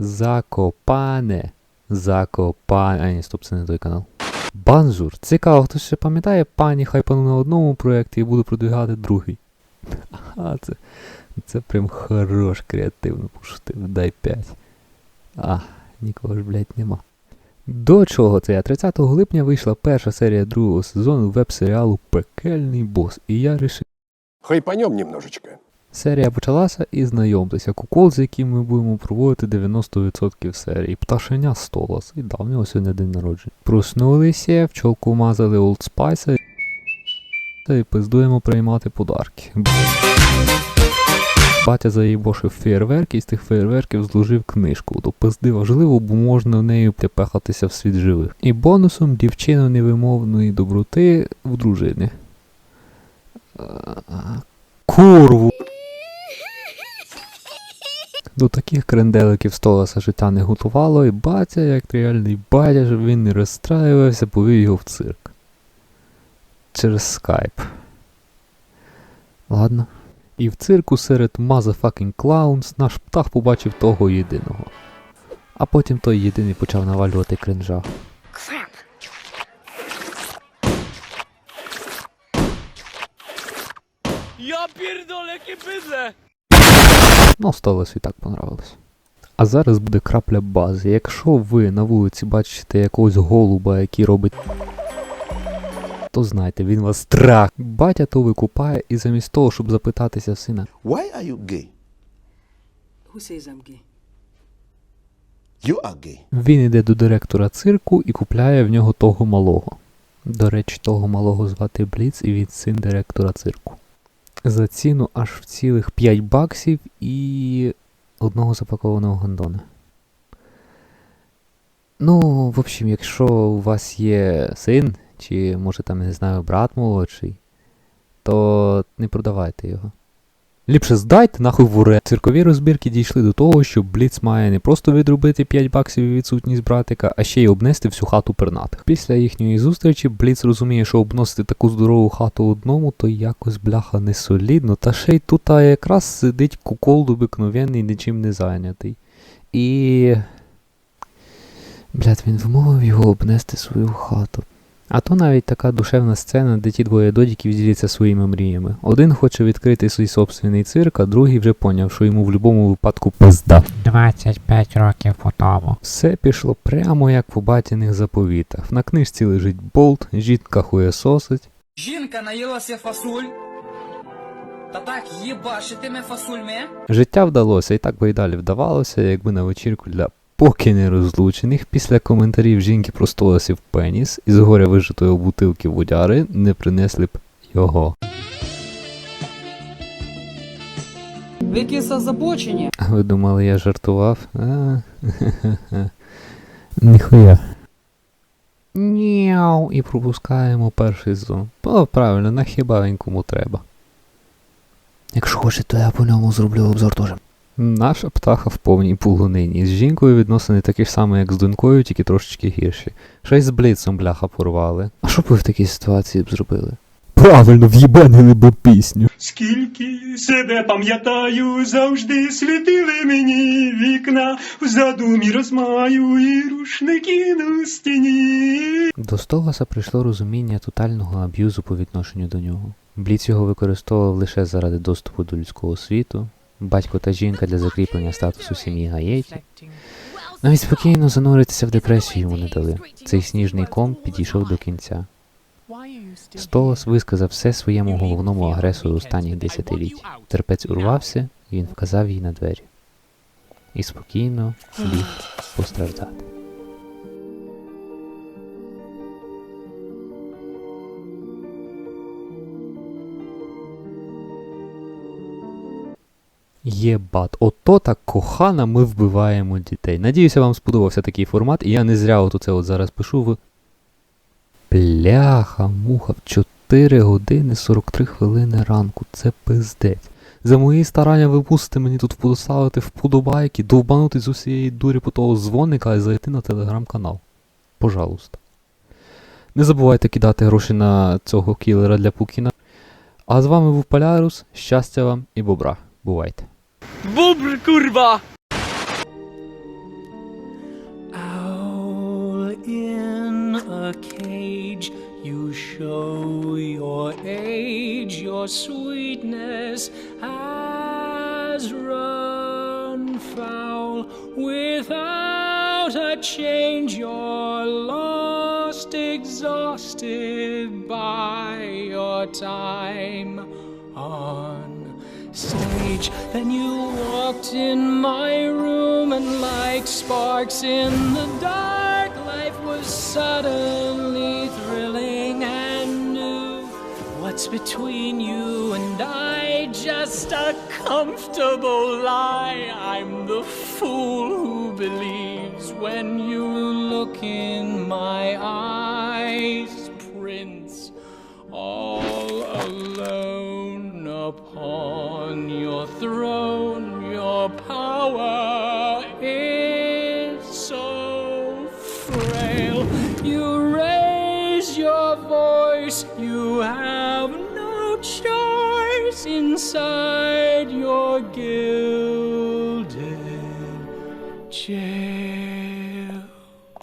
Закопане. Закопане. А ні, стоп, це не той канал. Банжур. Цікаво, хтось ще пам'ятає, пані хайпану на одному проєкті і буде продвигати другий. А, це, це прям хорош креативно пошутив. Дай 5. А, нікого ж, блядь, нема. До чого це я? 30 липня вийшла перша серія другого сезону веб-серіалу Пекельний бос. І я рішив. Хайпанем немножечко. Серія почалася і знайомтеся. Кукол, з яким ми будемо проводити 90% серії. Пташеня Столас. І да, в нього сьогодні день народження. Проснулися, в чолку мазали Old Spice і пиздуємо приймати подарки. Батя заїбошив фейерверк і з тих фейерверків зложив книжку. До пизди важливо, бо можна нею тепехатися в світ живих. І бонусом дівчину невимовної доброти в дружини. Е, Курву! До таких кренделиків Столаса життя не готувало, і батя, як реальний батя, щоб він не розстраювався, повів його в цирк. Через скайп. Ладно. І в цирку серед motherfucking clowns наш птах побачив того єдиного. А потім той єдиний почав навалювати кринжа. Pierdolę, jakie bydle! Ну, сталося і так понравилось. А зараз буде крапля бази. Якщо ви на вулиці бачите якогось голуба, який робить. То знайте, він вас страх. Батя то викупає, і замість того, щоб запитатися сина, Why are you gay? Who says I'm gay? You are gay. він іде до директора цирку і купляє в нього того малого. До речі, того малого звати Бліц, і він син директора цирку. За ціну аж в цілих 5 баксів і одного запакованого гандона. Ну, в общем, якщо у вас є син, чи може там, не знаю, брат молодший, то не продавайте його. Ліпше здайте нахуй в уре. Циркові розбірки дійшли до того, що Бліц має не просто відробити 5 баксів і відсутність братика, а ще й обнести всю хату пернатих. Після їхньої зустрічі Бліц розуміє, що обносити таку здорову хату одному, то якось бляха не солідно, та ще й тут а якраз сидить кукол обикновенний, нічим не зайнятий. І. Блядь, він вмовив його обнести свою хату. А то навіть така душевна сцена, де ті двоє додіків діляться своїми мріями. Один хоче відкрити свій собственний цирк, а другий вже поняв, що йому в будь-якому випадку пизда. 25 років по тому. Все пішло прямо як по батіних заповітах. На книжці лежить болт, жінка хуєсосить. Жінка наїлася фасоль. Та так їбашитиме фасольме. Життя вдалося, і так би й далі вдавалося, якби на вечірку для поки не розлучених після коментарів жінки про столасів пеніс із горя вижитої бутилки водяри не принесли б його. Ви якісь озабочені? А ви думали, я жартував? А, Ніхуя. Няу. І пропускаємо перший зон. О, правильно, на хіба він кому треба. Якщо хочете, то я по ньому зроблю обзор теж. Наша птаха в повній полонині. З жінкою відносини такі ж самі, як з донькою, тільки трошечки гірші. Ще й з бліцом бляха порвали. А що б ви в такій ситуації б зробили? Правильно, в'єбанили б пісню. Скільки себе пам'ятаю, завжди світили мені вікна, в задумі розмаю і рушники на стіні. До Столаса прийшло розуміння тотального аб'юзу по відношенню до нього. Бліц його використовував лише заради доступу до людського світу, батько та жінка для закріплення статусу сім'ї Гаєті. Навіть спокійно зануритися в депресію йому не дали. Цей сніжний ком підійшов до кінця. Столас висказав все своєму головному агресору останніх десятиліть. Терпець урвався, він вказав їй на двері. І спокійно ліг постраждати. Єбат, ото так кохана ми вбиваємо дітей. Надіюся, вам сподобався такий формат, і я не зря от оце от зараз пишу в. Бляха, муха, в 4 години 43 хвилини ранку. Це пиздець. За мої старання ви мені тут поставити вподобайки, довбанути з усієї дурі по того дзвоника і зайти на телеграм-канал. Пожалуйста. Не забувайте кидати гроші на цього кілера для Пукіна. А з вами був Полярус. Щастя вам і бобра. Бувайте. Bubr, kurwa! Owl in a cage, you show your age, your sweetness has run foul. Without a change, you're lost, exhausted by your time on stage. Then you walked in my room, and like sparks in the dark, life was suddenly thrilling and new. What's between you and I? Just a comfortable lie. I'm the fool who believes when you look in my eyes, Prince all alone upon throne. Your power is so frail. You raise your voice, you have no choice inside your gilded chair.